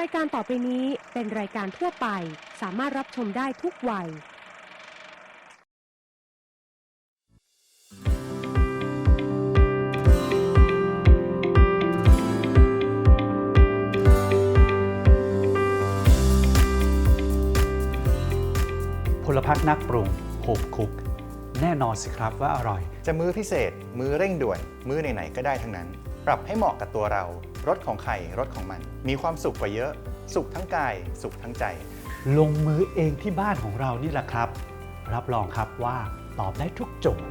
รายการต่อไปนี้เป็นรายการทั่วไป สามารถรับชมได้ทุกวัย พลพักนักปรุงโฮมคุก แน่นอนสิครับว่าอร่อย จะมื้อพิเศษ มื้อเร่งด่วน มื้อไหนๆก็ได้ทั้งนั้น ปรับให้เหมาะกับตัวเรา รสของใครรสของมัน มีความสุขกว่าเยอะ สุขทั้งกาย สุขทั้งใจ ลงมือเองที่บ้านของเรานี่แหละครับ รับรองครับว่าตอบได้ทุกโจทย์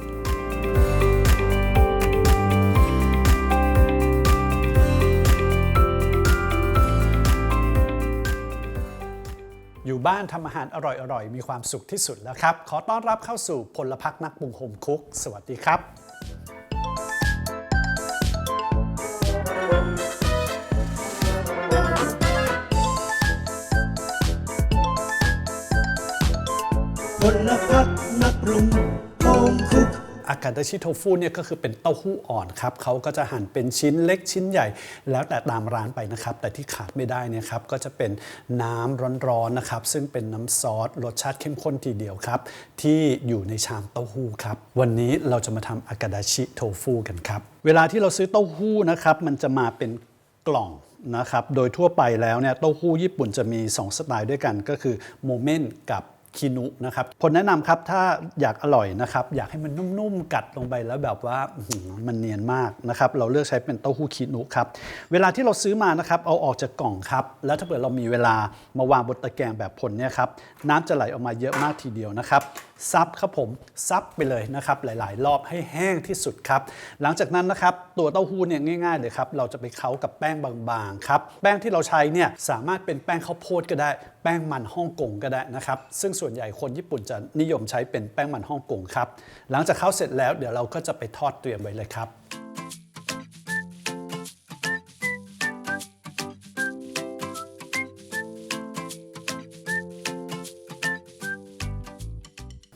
อยู่บ้านทำอาหารอร่อยๆ มีความสุขที่สุดแล้วครับ ขอต้อนรับเข้าสู่พลพักนักปรุงโฮมคุก สวัสดีครับ ลพักนักปรุงโฮมคุกอากาดาชิโทฟูเนี่ยก็คือเป็นเต้าหู้อ่อนครับเขาก็จะหั่นเป็นชิ้นเล็กชิ้นใหญ่ แล้วแต่ตามร้านไปนะครับ แต่ที่ขาดไม่ได้เนี่ยครับก็จะเป็นน้ำร้อนๆนะครับ ซึ่งเป็นน้ำซอสรสชาติเข้มข้นทีเดียวครับ ที่อยู่ในชามเต้าหู้ครับ วันนี้เราจะมาทำอากาดาชิโทฟูกันครับ เวลาที่เราซื้อเต้าหู้นะครับมันจะมาเป็นกล่องนะครับ โดยทั่วไปแล้วเนี่ยเต้าหู้ญี่ปุ่นจะมี 2 สไตล์ด้วยกันก็คือโมเมนต์กับ คินุนะครับผลแนะนำครับถ้าอยากอร่อยนะครับอยากให้มันนุ่มๆกัดลงไปแล้วแบบว่ามันเนียนมากนะครับเราเลือกใช้เป็นเต้าหู้คินุครับเวลาที่เราซื้อมานะครับเอาออกจากกล่องครับแล้วถ้าเกิดเรามีเวลามาวางบนตะแกรงแบบผลเนี่ยครับน้ำจะไหลออกมาเยอะมากทีเดียวนะครับซับครับผมซับไปเลยนะครับหลาย ๆ รอบให้แห้งที่สุดครับ หลังจากนั้นนะครับตัวเต้าหู้เนี่ยง่ายๆเลยครับเราจะไปเค้ากับแป้งบางๆครับแป้งที่เราใช้เนี่ยสามารถเป็นแป้งข้าวโพดก็ได้ แป้งมันฮ่องกงก็ได้นะครับซึ่งส่วนใหญ่คนญี่ปุ่นจะนิยมใช้เป็นแป้งมันฮ่องกงครับหลังจากเค้าเสร็จแล้วเดี๋ยวเราก็จะไปทอดเตรียมไว้เลยครับ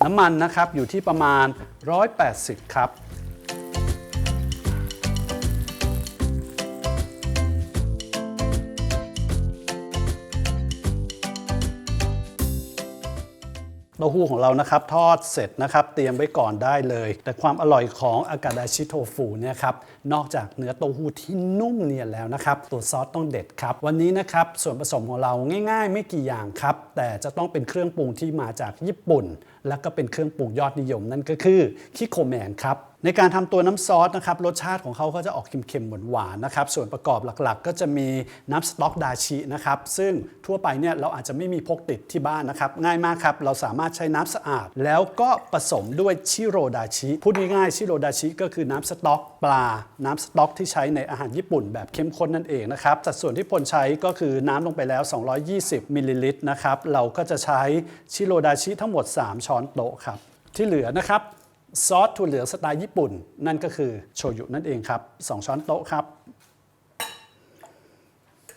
น้ำมันนะครับอยู่ที่ประมาณ 180 ครับ เต้าหู้ของเรานะครับทอดเสร็จนะครับเตรียมไว้ก่อนได้เลย แต่ความอร่อยของอากาดาชิโทฟูเนี่ยครับนอกจากเนื้อเต้าหู้ที่นุ่มเนียนแล้วนะครับ ตัวซอสต้องเด็ดครับ วันนี้นะครับส่วนผสมของเราง่าย ๆ ไม่กี่อย่างครับ แต่จะต้องเป็นเครื่องปรุงที่มาจากญี่ปุ่น แล้วก็เป็นเครื่องปรุงยอดนิยมนั่นก็คือคิโคแมนครับในการทำตัวน้ำซอสนะครับรสชาติของเขาก็จะออกเค็มๆหวานๆนะครับส่วนประกอบหลักๆ ก็จะมีน้ำสต๊อกดาชินะครับซึ่งทั่วไปเนี่ยเราอาจจะไม่มีพกติดที่บ้านนะครับง่ายมากครับเราสามารถใช้น้ำสะอาด แล้วก็ผสมด้วยชิโรดาชิพูดง่ายๆชิโรดาชิก็คือน้ำสต๊อกปลา น้ำสต๊อกที่ใช้ในอาหารญี่ปุ่นแบบเข้มข้นนั่นเองนะครับสัดส่วนที่พลใช้ก็คือน้ำลงไปแล้ว 220มิลลิลิตรนะครับเราก็จะใช้ชิโรดาชิทั้งหมด 3ช้้อนโต๊ะครับ ที่เหลือนะครับซอสถั่วเหลืองสไตล์ญี่ปุ่น นั่นก็คือโชยุนั่นเองครับ 2 ช้อนโต๊ะครับ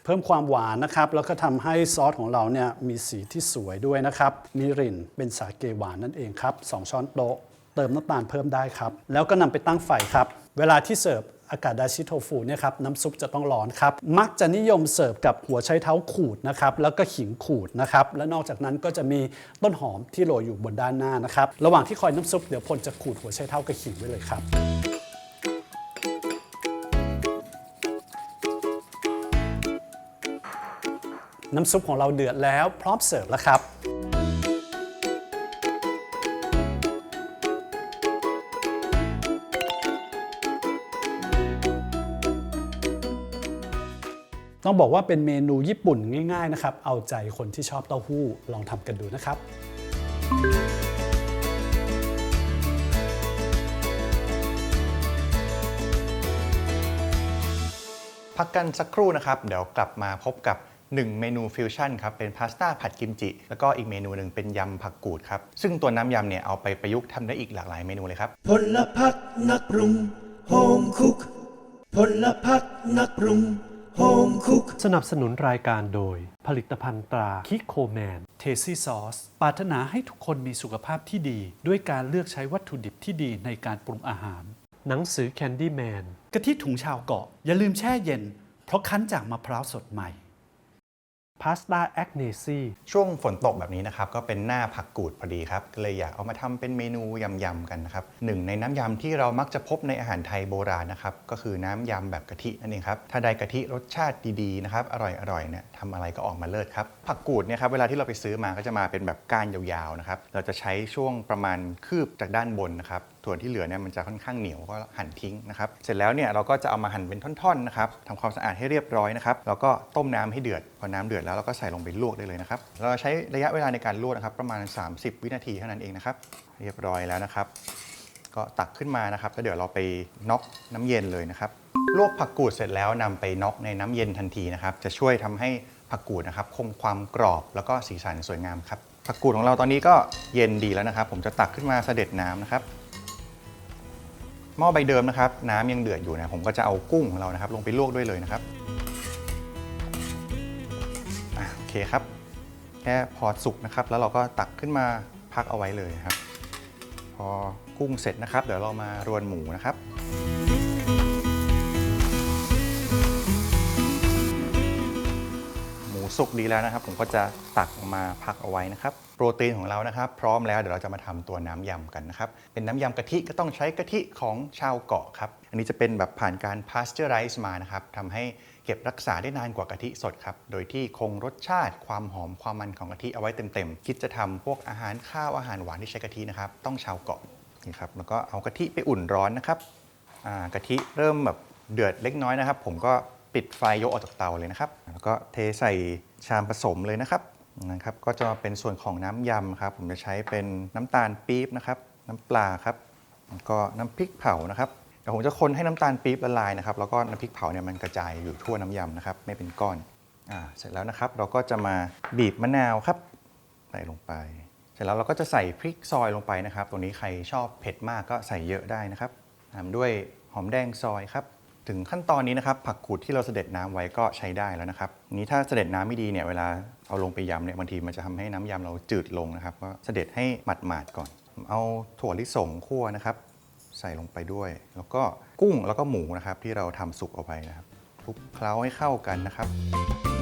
เพิ่มความหวานนะครับ แล้วก็ทำให้ซอสของเราเนี่ยมีสีที่สวยด้วยนะครับมีรินเป็นสาเกหวานนั่นเองครับ 2 ช้อนโต๊ะ เติมน้ำตาลเพิ่มได้ครับ แล้วก็นำไปตั้งไฟครับ เวลาที่เสิร์ฟ อากาศดาชิโทฟูเนี่ยครับน้ำซุปจะต้องร้อนครับ มักจะนิยมเสิร์ฟกับหัวไชเท้าขูดนะครับแล้วก็ขิงขูดนะครับและนอกจากนั้นก็จะมีต้นหอมที่โรยอยู่บนด้านหน้านะครับระหว่างที่คอยน้ำซุปเดี๋ยวพลจะขูดหัวไชเท้ากับขิงไว้เลยครับน้ำซุปของเราเดือดแล้วพร้อมเสิร์ฟแล้วครับ ต้องบอกว่าเป็นเมนูญี่ปุ่นง่ายๆนะครับ เอาใจคนที่ชอบเต้าหู้ลองทำกันดูนะครับ พักกันสักครู่นะครับ เดี๋ยวกลับมาพบกับ 1 เมนูฟิวชั่นครับ เป็นพาสต้าผัดกิมจิ แล้วก็อีกเมนูหนึ่งเป็นยำผักกูดครับ ซึ่งตัวน้ำยำเนี่ยเอาไปประยุกต์ทำได้อีกหลากหลายเมนูเลยครับ พลพักนักปรุงโฮมคุกพลพักนักปรุง โฮมคุกสนับสนุนรายการโดย ผลิตภัณฑ์ตราคิโคแมน เทซี่ซอส ปรารถนาให้ทุกคนมีสุขภาพที่ดี ด้วยการเลือกใช้วัตถุดิบที่ดีในการปรุงอาหาร หนังสือแคนดี้แมนกะทิถุงชาวเกาะ อย่าลืมแช่เย็น เพราะคั้นจากมะพร้าวสดใหม่ พาสต้าแอคเนซีช่วงฝนตกแบบนี้นะครับ ก็เป็นหน้าผักกูดพอดีครับ ก็เลยอยากเอามาทำเป็นเมนูยำๆกันนะครับหนึ่งในน้ำยำที่เรามักจะพบในอาหารไทยโบราณนะครับ ก็คือน้ำยำแบบกะทินั่นเองครับ ถ้าได้กะทิรสชาติดีๆนะครับ อร่อยๆเนี่ยทำอะไรก็ออกมาเลิศครับ ผักกูดเนี่ยครับเวลาที่เราไปซื้อมาก็จะมาเป็นแบบก้านยาวๆนะครับ เราจะใช้ช่วงประมาณคืบจากด้านบนนะครับ ส่วนที่เหลือเนี่ยมันจะค่อนข้างเหนียวก็หั่นทิ้งนะครับ เสร็จแล้วเนี่ยเราก็จะเอามาหั่นเป็นท่อนๆนะครับทำความสะอาดให้เรียบร้อยนะครับ แล้วก็ต้มน้ำให้เดือด พอน้ำเดือดแล้วเราก็ใส่ลงไปลวกได้เลยนะครับ เราใช้ระยะเวลาในการลวกนะครับ ประมาณ 30 วินาทีเท่านั้นเองนะครับ เรียบร้อยแล้วนะครับ ก็ตักขึ้นมานะครับแล้วเดี๋ยวเราไปน็อกน้ำเย็นเลยนะครับ ลวกผักกูดเสร็จแล้วนำไปน็อกในน้ำเย็นทันทีนะครับ จะช่วยทำให้ผักกูดนะครับคงความกรอบแล้วก็สีสันสวยงามครับผักกูดของเราตอนนี้ก็เย็นดีแล้วนะครับ ผมจะตักขึ้นมาเสด็จน้ำนะครับ หม้อใบเดิมนะครับ น้ำยังเดือดอยู่นะผมก็จะเอากุ้งของเรานะครับ ลงไปลวกด้วยเลยนะครับโอเคครับ แค่พอสุกนะครับ แล้วเราก็ตักขึ้นมาพักเอาไว้เลยครับ พอกุ้งเสร็จนะครับ เดี๋ยวเรามารวนหมูนะครับ สุกดีแล้วนะครับ ผมก็จะตักมาพักเอาไว้นะครับ โปรตีนของเรานะครับ พร้อมแล้วเดี๋ยวเราจะมาทำตัวน้ำยำกันนะครับ เป็นน้ำยำกะทิก็ต้องใช้กะทิของชาวเกาะครับ อันนี้จะเป็นแบบผ่านการพาสเจอร์ไรซ์มานะครับทำให้เก็บรักษาได้นานกว่ากะทิสดครับ โดยที่คงรสชาติความหอมความมันของกะทิเอาไว้เต็มๆ คิดจะทำพวกอาหารข้าวอาหารหวานที่ใช้กะทินะครับ ต้องชาวเกาะนี่ครับ แล้วก็เอากะทิไปอุ่นร้อนนะครับกะทิเริ่มแบบเดือดเล็กน้อยนะครับ ผมก็ ปิดไฟยกออกจากเตาเลยนะครับ แล้วก็เทใส่ชามผสมเลยนะครับนะครับก็จะมาเป็นส่วนของน้ำยำครับ ผมจะใช้เป็นน้ำตาลปี๊บนะครับ น้ำปลาครับแล้วก็น้ำพริกเผานะครับเดี๋ยวผมจะคนให้น้ำตาลปี๊บละลายนะครับ แล้วก็น้ำพริกเผาเนี่ยมันกระจายอยู่ทั่วน้ำยำนะครับ ไม่เป็นก้อนอ่าเสร็จแล้วนะครับ เราก็จะมาบีบมะนาวครับใส่ลงไป เสร็จแล้วเราก็จะใส่พริกซอยลงไปนะครับตัวนี้ใครชอบเผ็ดมากก็ใส่เยอะได้นะครับตามด้วยหอมแดงซอยครับ ถึงขั้นตอนนี้นะครับผักขูดที่เราเสด็จน้ำไว้ก็ใช้ได้แล้วนะครับนี้ถ้าเสด็จน้ำไม่ดีเนี่ยเวลาเอาลงไปยำเนี่ยบางทีมันจะทำให้น้ำยำเราจืดลงนะครับก็เสด็จให้หมาดๆก่อน เอาถั่วลิสงคั่วนะครับ ใส่ลงไปด้วย แล้วก็กุ้งแล้วก็หมูนะครับที่เราทำสุกเอาไว้นะครับคลุกเคล้าให้เข้ากันนะครับ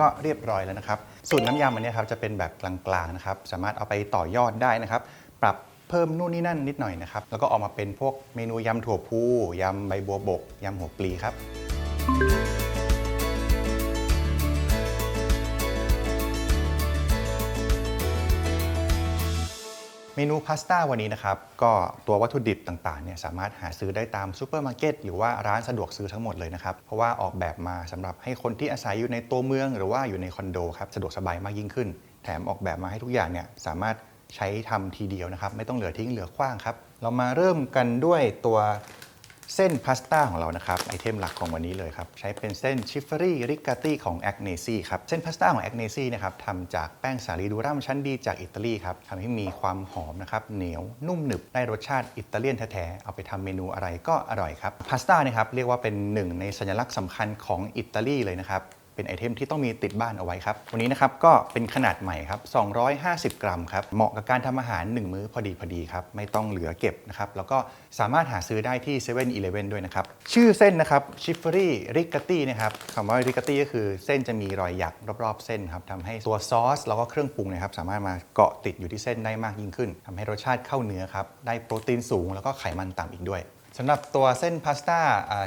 ก็เรียบร้อยแล้วนะครับ สูตรน้ำยำอันเนี้ยครับจะเป็นแบบกลางๆนะครับ สามารถเอาไปต่อยอดได้นะครับ ปรับเพิ่มนู่นนี่นั่นนิดหน่อยนะครับ แล้วก็ออกมาเป็นพวกเมนูยำถั่วพูยำใบบัวบกยำหัวปลีครับ เมนูพาสต้าวันนี้นะครับ ก็ตัววัตถุดิบต่างๆเนี่ยสามารถหาซื้อได้ตามซูเปอร์มาร์เก็ตหรือว่าร้านสะดวกซื้อทั้งหมดเลยนะครับ เพราะว่าออกแบบมาสำหรับให้คนที่อาศัยอยู่ในตัวเมือง หรือว่าอยู่ในคอนโดครับสะดวกสบายมากยิ่งขึ้น แถมออกแบบมาให้ทุกอย่างเนี่ยสามารถใช้ทำทีเดียวนะครับ ไม่ต้องเหลือทิ้งเหลือขว้างครับ เรามาเริ่มกันด้วยตัว เส้นพาสต้าของเรานะครับไอเทมหลักของวันนี้เลยครับ ใช้เป็นเส้นชิฟเฟอรี่ริกาตี้ของแอคเนซี่ครับ เส้นพาสต้าของแอคเนซี่นะครับทำจากแป้งสาลีดูรัมชั้นดีจากอิตาลีครับทำให้มีความหอมนะครับ เหนียวนุ่มหนึบได้รสชาติอิตาเลียนแท้ๆ เอาไปทำเมนูอะไรก็อร่อยครับพาสต้านะครับเรียกว่าเป็นหนึ่งในสัญลักษณ์สำคัญของอิตาลีเลยนะครับ เป็นไอเทมที่ต้องมีติดบ้านเอาไว้ครับวันนี้นะครับก็เป็นขนาดใหม่ครับ 250 กรัมครับเหมาะกับการทำอาหาร 1 มื้อพอดีพอดีครับไม่ต้องเหลือเก็บนะครับแล้วก็สามารถหาซื้อได้ที่7 e เ e ่ e อด้วยนะครับชื่อเส้นนะครับชิฟเฟอรี่ริกาตี้นะครับคำว่าริกาตี้ก็คือเส้นจะมีรอยหยักรอบๆเส้นครับทำให้ตัวซอสแล้วก็เครื่องปรุงนะครับสามารถมาเกาะติดอยู่ที่เส้นได้มากยิ่งขึ้นทำให้รสชาติเข้าเนื้อครับได้โปรตีนสูงแล้วก็ไขมันต่ำอีกด้วย สำหรับตัวเส้นพาสต้า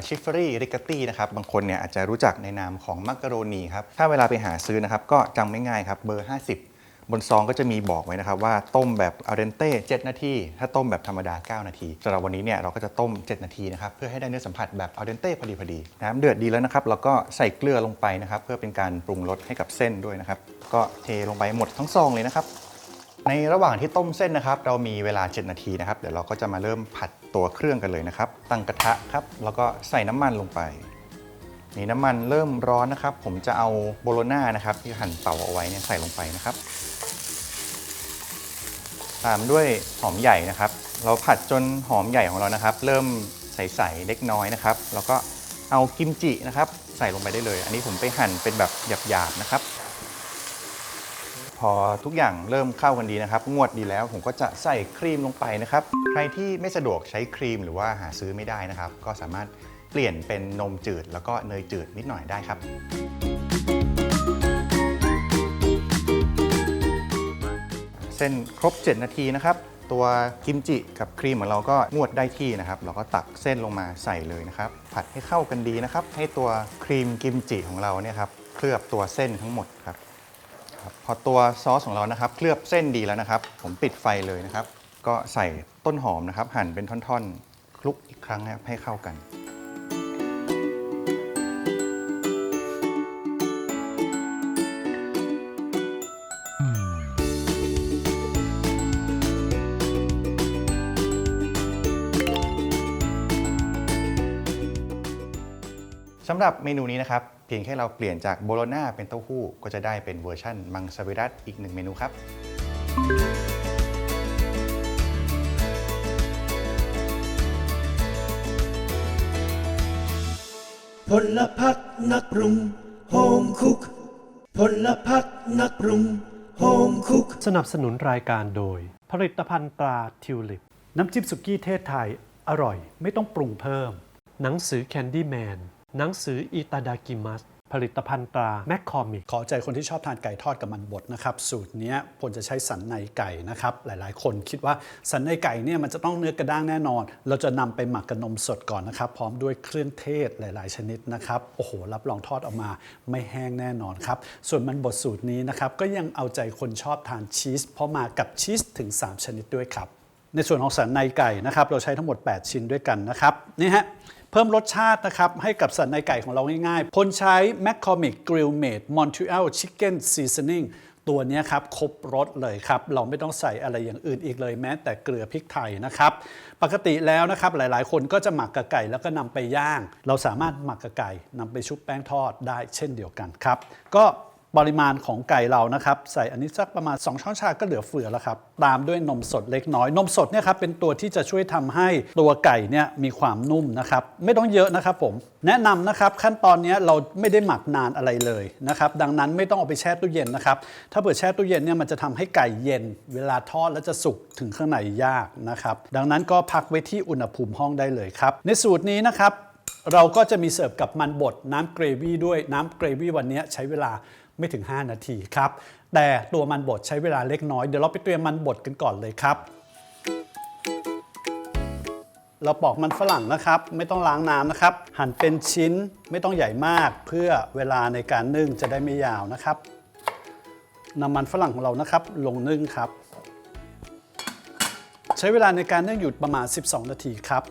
ชิฟเฟอรี่ริกาตี้นะครับบางคนเนี่ยอาจจะรู้จักในนามของมักกะโรนีครับ ถ้าเวลาไปหาซื้อนะครับ ก็จำไม่ง่ายครับเบอร์ 50 บนซองก็จะมีบอกไว้นะครับว่าต้มแบบอัลเดนเต้7นาที ถ้าต้มแบบธรรมดา 9 นาทีสำหรับวันนี้เนี่ยเราก็จะต้ม 7 นาทีนะครับเพื่อให้ได้เนื้อสัมผัสแบบอัลเดนเต้พอดีพอดีน้ำเดือดดีแล้วนะครับแล้วก็ใส่เกลือลงไปนะครับเพื่อเป็นการปรุงรสให้กับเส้นด้วยนะครับก็เทลงไปหมดทั้งซองเลยนะครับ ในระหว่างที่ต้มเส้นนะครับ เรามีเวลา 7 นาทีนะครับ เดี๋ยวเราก็จะมาเริ่มผัดตัวเครื่องกันเลยนะครับ ตั้งกระทะครับ แล้วก็ใส่น้ำมันลงไป นี่น้ำมันเริ่มร้อนนะครับ ผมจะเอาโบโลน่านะครับที่หั่นเป่าเอาไว้เนี่ยใส่ลงไปนะครับ ตามด้วยหอมใหญ่นะครับ เราผัดจนหอมใหญ่ของเรานะครับ เริ่มใสๆเล็กน้อยนะครับ แล้วก็เอากิมจินะครับ ใส่ลงไปได้เลย อันนี้ผมไปหั่นเป็นแบบหยาบๆนะครับ พอทุกอย่างเริ่มเข้ากันดีนะครับ งวดดีแล้วผมก็จะใส่ครีมลงไปนะครับ ใครที่ไม่สะดวกใช้ครีมหรือว่าหาซื้อไม่ได้นะครับ ก็สามารถเปลี่ยนเป็นนมจืด แล้วก็เนยจืดนิดหน่อยได้ครับ เส้นครบ 7 นาทีนะครับ ตัวกิมจิกับครีมของเราก็งวดได้ที่นะครับ เราก็ตักเส้นลงมาใส่เลยนะครับ ผัดให้เข้ากันดีนะครับ ให้ตัวครีมกิมจิของเราเนี่ยครับเคลือบตัวเส้นทั้งหมดครับ ครับพอตัวซอสของเรานะครับ เคลือบเส้นดีแล้วนะครับ ผมปิดไฟเลยนะครับ ก็ใส่ต้นหอมนะครับ หั่นเป็นท่อนๆคลุกอีกครั้งนะครับให้เข้ากัน สำหรับเมนูนี้นะครับ เพียงแค่เราเปลี่ยนจากโบโลน่าเป็นเต้าหู้ ก็จะได้เป็นเวอร์ชั่นมังสวิรัตอีกหนึ่งเมนูครับ พลพักนักปรุงโฮมคุกพลพักนักปรุงโฮมคุกสนับสนุนรายการโดย ผลิตภัณฑ์ตราทิวลิป น้ำจิ้มสุกี้เทศไทย อร่อย ไม่ต้องปรุงเพิ่ม หนังสือแคนดี้แมน หนังสืออิตาดากิมัสผลิตภัณฑ์ตราแมคคอมิกขอใจคนที่ชอบทานไก่ทอดกับมันบดนะครับ สูตรนี้ผลจะใช้สันในไก่นะครับ หลายๆ คนคิดว่าสันในไก่เนี่ยมันจะต้องเนื้อกระด้างแน่นอน เราจะนำไปหมักกับนมสดก่อนนะครับ พร้อมด้วยเครื่องเทศหลาย ๆ ชนิดนะครับ โอ้โห รับรองทอดออกมาไม่แห้งแน่นอนครับ ส่วนมันบดสูตรนี้นะครับ ก็ยังเอาใจคนชอบทานชีส เพราะมากับชีสถึง 3 ชนิดด้วยครับ ในส่วนของสันในไก่นะครับ เราใช้ทั้งหมด 8 ชิ้นด้วยกันนะครับ นี่ฮะ พิ่มรสชาตินะครับ ให้กับสันในไก่ของเราง่ายๆ พลใช้ McCormick Grill Made Montreal Chicken Seasoning ตัวนี้ครับ ครบรสเลยครับ เราไม่ต้องใส่อะไรอย่างอื่นอีกเลยแม้แต่เกลือพริกไทยนะครับ ปกติแล้วนะครับหลายๆ คนก็จะหมักกับไก่แล้วก็นำไปย่าง เราสามารถหมักกับไก่นำไปชุบแป้งทอดได้เช่นเดียวกันครับ ก็ ปริมาณของไก่เรานะครับ ใส่อันนี้สักประมาณ 2 ช้อนชาก็เหลือเฟือแล้วครับ ตามด้วยนมสดเล็กน้อย นมสดเนี่ยครับเป็นตัวที่จะช่วยทำให้ตัวไก่เนี่ยมีความนุ่มนะครับ ไม่ต้องเยอะนะครับผม แนะนำนะครับขั้นตอนนี้เราไม่ได้หมักนานอะไรเลยนะครับ ดังนั้นไม่ต้องเอาไปแช่ตู้เย็นนะครับ ถ้าเปิดแช่ตู้เย็นเนี่ยมันจะทำให้ไก่เย็น เวลาทอดแล้วจะสุกถึงข้างในยากนะครับ ดังนั้นก็พักไว้ที่อุณหภูมิห้องได้เลยครับ ในสูตรนี้นะครับเราก็จะมีเสิร์ฟกับมันบดน้ำเกรวี่ด้วยน้ำเกรวี่วันนี้ใช้เวลา ไม่ถึง 5 นาทีครับ แต่ตัวมันบดใช้เวลาเล็กน้อย เดี๋ยวเราไปเตรียมมันบดกันก่อนเลยครับ เราปอกมันฝรั่งนะครับ ไม่ต้องล้างน้ำนะครับ หั่นเป็นชิ้นไม่ต้องใหญ่มากเพื่อเวลาในการนึ่งจะได้ไม่ยาวนะครับนำมันฝรั่งของเรานะครับ ลงนึ่งครับ ใช้เวลาในการนึ่งอยู่ประมาณ 12 นาทีครับ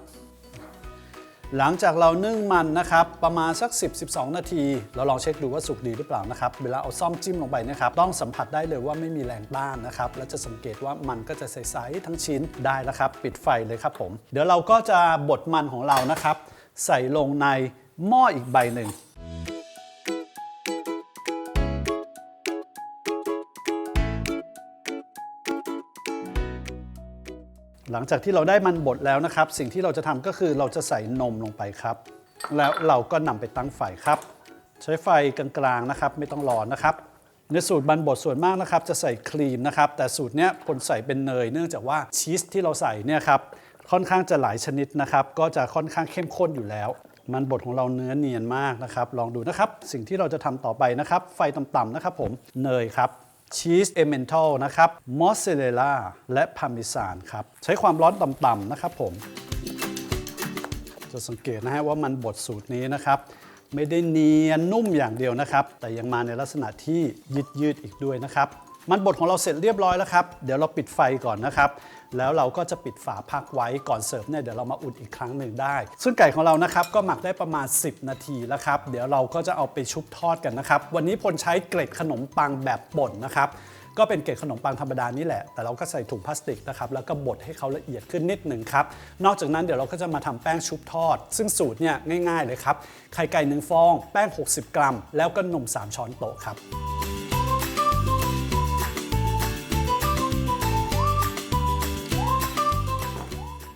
หลังจากเรานึ่งมันนะครับประมาณสัก 10-12 นาที เราลองเช็คดูว่าสุกดีหรือเปล่านะครับเวลาเอาซ่อมจิ้มลงไปนะครับต้องสัมผัสได้เลยว่าไม่มีแรงต้านนะครับและจะสังเกตว่ามันก็จะใสๆทั้งชิ้นได้แล้วครับ ปิดไฟเลยครับผม เดี๋ยวเราก็จะบดมันของเรานะครับ ใส่ลงในหม้ออีกใบหนึ่ง หลังจากที่เราได้มันบดแล้วนะครับ สิ่งที่เราจะทำก็คือเราจะใส่นมลงไปครับ แล้วเราก็นำไปตั้งไฟครับ ใช้ไฟกลางๆนะครับ ไม่ต้องร้อนนะครับ ในสูตรมันบดส่วนมากนะครับ จะใส่ครีมนะครับ แต่สูตรเนี้ยผลใส่เป็นเนย เนื่องจากว่าชีสที่เราใส่เนี่ยครับค่อนข้างจะหลายชนิดนะครับ ก็จะค่อนข้างเข้มข้นอยู่แล้ว มันบดของเราเนื้อเนียนมากนะครับ ลองดูนะครับ สิ่งที่เราจะทำต่อไปนะครับ ไฟต่ำๆนะครับ ผมเนยครับ ชีสเอเมนทัลนะครับมอสซาเรลล่าและพาร์เมซานครับ ใช้ความร้อนต่ำๆนะครับผม จะสังเกตนะฮะว่ามันบดสูตรนี้นะครับ ไม่ได้เนียนนุ่มอย่างเดียวนะครับ แต่ยังมาในลักษณะที่ยืดยืดอีกด้วยนะครับ มันบดของเราเสร็จเรียบร้อยแล้วครับ เดี๋ยวเราปิดไฟก่อนนะครับ แล้วเราก็จะปิดฝาพักไว้ก่อนเสิร์ฟเนี่ยเดี๋ยวเรามาอุ่นอีกครั้งหนึ่งได้ ซึ่งไก่ของเรานะครับก็หมักได้ประมาณ 10 นาทีแล้วครับเดี๋ยวเราก็จะเอาไปชุบทอดกันนะครับ วันนี้พลใช้เกล็ดขนมปังแบบป่นนะครับก็เป็นเกล็ดขนมปังธรรมดานี่แหละ แต่เราก็ใส่ถุงพลาสติกนะครับ แล้วก็บดให้เขาละเอียดขึ้นนิดหนึ่งครับ นอกจากนั้นเดี๋ยวเราก็จะมาทำแป้งชุบทอด ซึ่งสูตรเนี่ยง่ายๆเลยครับ ไข่ไก่หนึ่งฟอง แป้ง 60 กรัม แล้วก็นม 3 ช้อนโต๊ะครับ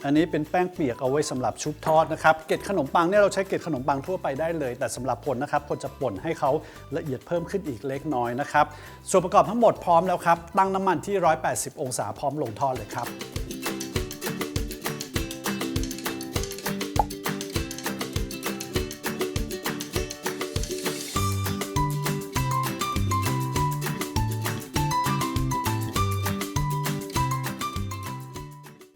อันนี้เป็นแป้งเปียกเอาไว้สำหรับชุบทอดนะครับ เกล็ดขนมปังเนี่ยเราใช้เกล็ดขนมปังทั่วไปได้เลย แต่สำหรับผลนะครับผลจะป่นให้เขาละเอียดเพิ่มขึ้นอีกเล็กน้อยนะครับ ส่วนประกอบทั้งหมดพร้อมแล้วครับ ตั้งน้ำมันที่ 180 องศาพร้อมลงทอดเลยครับ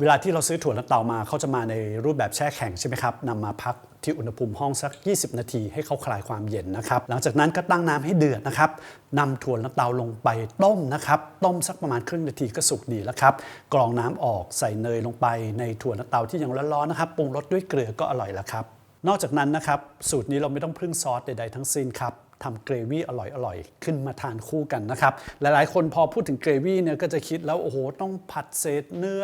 วลาที่เราซื้อถั่วลันเตามาเขาจะมาในรูปแบบแช่แข็งใช่ไหมครับนำมาพักที่อุณหภูมิห้องสัก 20 นาทีให้เขาคลายความเย็นนะครับ หลังจากนั้นก็ตั้งน้ำให้เดือดนะครับนำถั่วลันเตาลงไปต้มนะครับ ต้มสักประมาณครึ่งนาทีก็สุกดีแล้วครับ กรองน้ำออกใส่เนยลงไปในถั่วลันเตาที่ยังร้อนๆนะครับ ปรุงรสด้วยเกลือก็อร่อยแล้วครับ นอกจากนั้นนะครับสูตรนี้เราไม่ต้องพึ่งซอสใดๆทั้งสิ้นครับ ทำเกรวี่อร่อยๆ ขึ้นมาทานคู่กันนะครับ หลายๆ คนพอพูดถึงเกรวี่เนี่ยก็จะคิดแล้ว โอ้โห ต้องผัดเศษเนื้อ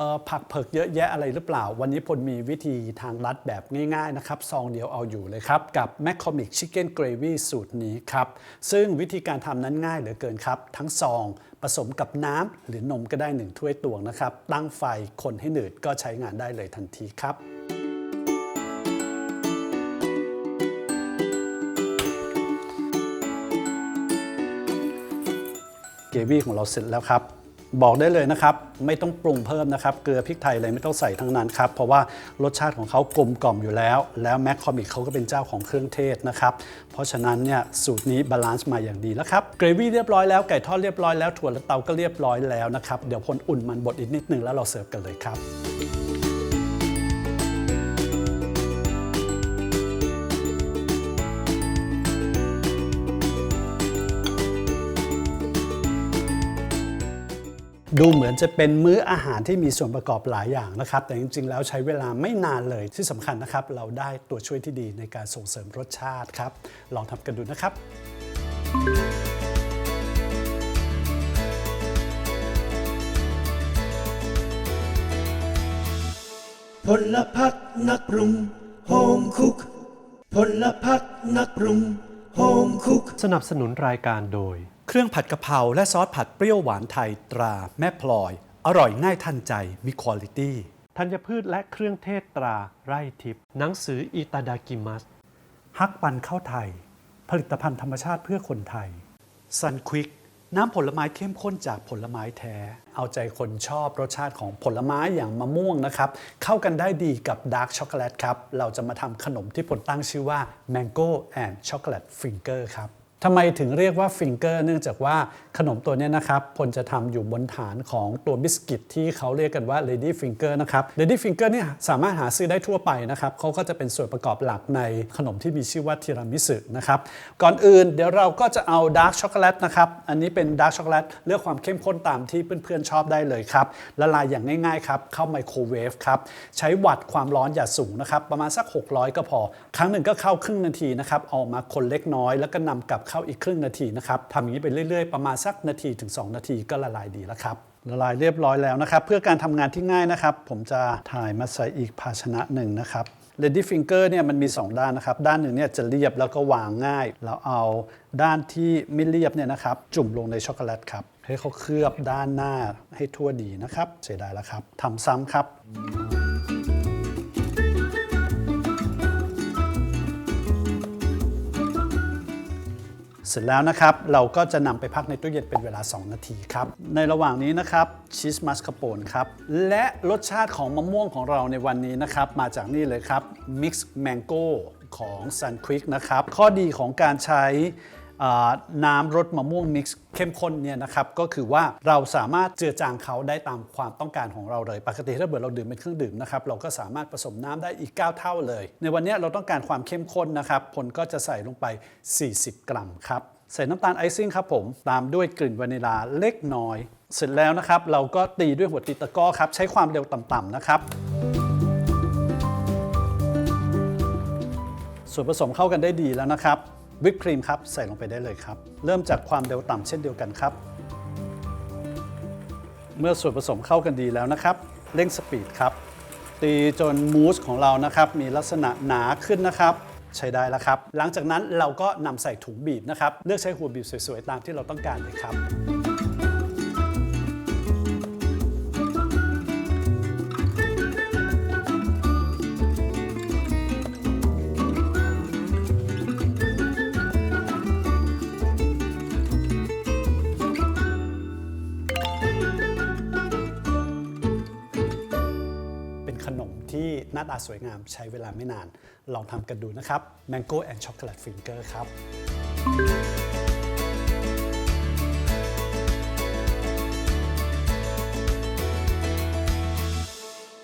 อผักเผือกเยอะแยะอะไรหรือเปล่า วันนี้พลมีวิธีทางลัดแบบง่ายๆ นะครับ ซองเดียวเอาอยู่เลยครับ กับ McCormick Chicken Gravy สูตรนี้ครับ ซึ่งวิธีการทำนั้นง่ายเหลือเกินครับ ทั้งซองผสมกับน้ำหรือนมก็ได้หนึ่งถ้วยตวงนะครับตั้งไฟคนให้หนืดก็ใช้งานได้เลยทันทีครับ วี่ของเราเสร็จแล้วครับบอกได้เลยนะครับ ไม่ต้องปรุงเพิ่มนะครับ เกลือพริกไทยอะไรไม่ต้องใส่ทั้งนั้นครับ เพราะว่ารสชาติของเขากลมกล่อมอยู่แล้ว แล้วแมคคอมิกเขาก็เป็นเจ้าของเครื่องเทศนะครับ เพราะฉะนั้นเนี่ยสูตรนี้บาลานซ์มาอย่างดีแล้วครับเกรวี่เรียบร้อยแล้วไก่ทอดเรียบร้อยแล้วถั่วและเตาก็เรียบร้อยแล้วนะครับ เดี๋ยวพลอุ่นมันบดอีกนิดนึงแล้วเราเสิร์ฟกันเลยครับ ดูเหมือนจะเป็นมื้ออาหารที่มีส่วนประกอบหลายอย่างนะครับ แต่จริงๆ แล้วใช้เวลาไม่นานเลยที่สำคัญนะครับ เราได้ตัวช่วยที่ดีในการส่งเสริมรสชาติครับ ลองทำกันดูนะครับพลพักนักปรุงโฮมคุกพลพักนักปรุงโฮมคุกสนับสนุนรายการโดย เครื่องผัดกะเพราและซอสผัดเปรี้ยวหวานไทยตราแม่พลอย อร่อยง่ายทันใจมีคุณลิตี้ธัญพืชและเครื่องเทศตราไร่ทิพย์หนังสืออิตาดากิมัสฮักปันเข้าไทย ผลิตภัณฑ์ธรรมชาติเพื่อคนไทยซันควิกน้ำผลไม้เข้มข้นจากผลไม้แท้ เอาใจคนชอบรสชาติของผลไม้อย่างมะม่วงนะครับ เข้ากันได้ดีกับดาร์กช็อกโกแลตครับ เราจะมาทำขนมที่ผลตั้งชื่อว่า Mango and Chocolate Finger ครับ ทำไมถึงเรียกว่าฟิงเกอร์เนื่องจากว่าขนมตัวนี้นะครับพลจะทำอยู่บนฐานของตัวบิสกิตที่เขาเรียกกันว่า Lady Finger นะครับ Lady Finger เนี่ยสามารถหาซื้อได้ทั่วไปนะครับเขาก็จะเป็นส่วนประกอบหลักในขนมที่มีชื่อว่าทีรามิสุนะครับ ก่อนอื่นเดี๋ยวเราก็จะเอาดาร์กช็อกโกแลตนะครับ อันนี้เป็นดาร์กช็อกโกแลตเลือกความเข้มข้นตามที่เพื่อนๆชอบได้เลยครับ ละลายอย่างง่ายๆครับ เข้าไมโครเวฟครับ ใช้วัตต์ความร้อนอย่าสูงนะครับ ประมาณสัก 600 ก็พอ ครั้งหนึ่งก็เข้าครึ่งนาทีนะครับเอามาคนเล็กน้อยแล้วก็นำกลับเข้าอีกครึ่งนาทีนะครับทำอย่างนี้ไปเรื่อยๆ ประมาณสักนาทีถึง 2 นาทีก็ละลายดีแล้วครับละลายเรียบร้อยแล้วนะครับ เพื่อการทำงานที่ง่ายนะครับ ผมจะถ่ายมาใส่อีกภาชนะหนึ่งนะครับ Lady Finger เนี่ยมันมี 2 ด้านนะครับ ด้านหนึ่งเนี่ยจะเรียบแล้วก็วางง่าย เราเอาด้านที่ไม่เรียบเนี่ยนะครับ จุ่มลงในช็อกโกแลตครับ ให้เขาเคลือบด้านหน้าให้ทั่วดีนะครับ เสียดายแล้วครับทำซ้ำครับ เสร็จแล้วนะครับ เราก็จะนำไปพักในตู้เย็นเป็นเวลา 2 นาทีครับ ในระหว่างนี้นะครับชีสมัสคาโปนครับ และรสชาติของมะม่วงของเราในวันนี้นะครับ มาจากนี่เลยครับมิกซ์แมงโก้ของ Sun Quick นะครับ ข้อดีของการใช้ น้ำรสมะม่วงมิกซ์เข้มข้นเนี่ยนะครับก็คือว่าเราสามารถเจือจางเขาได้ตามความต้องการของเราเลย ปกติถ้าเกิดเราดื่มเป็นเครื่องดื่มนะครับเราก็สามารถผสมน้ำได้อีก 9 เท่าเลย ในวันนี้เราต้องการความเข้มข้นนะครับผลก็จะใส่ลงไป 40 กรัมครับใส่น้ำตาลไอซิ่งครับผมตามด้วยกลิ่นวานิลาเล็กน้อย เสร็จแล้วนะครับ เราก็ตีด้วยหัวตีตะก้อครับ ใช้ความเร็วต่ำๆนะครับ ส่วนผสมเข้ากันได้ดีแล้วนะครับ วิปครีมครับใส่ลงไปได้เลยครับ เริ่มจากความเร็วต่ำเช่นเดียวกันครับ เมื่อส่วนผสมเข้ากันดีแล้วนะครับ เร่งสปีดครับ ตีจนมูสของเรานะครับ มีลักษณะหนาขึ้นนะครับ ใช้ได้แล้วครับ หลังจากนั้นเราก็นำใส่ถุงบีบนะครับ เลือกใช้หัวบีบสวยๆ ตามที่เราต้องการเลยครับ ที่น้าตาสวยงามใช้เวลาไม่นาน ลองทำกันดูนะครับ Mango and Chocolate Finger ครับ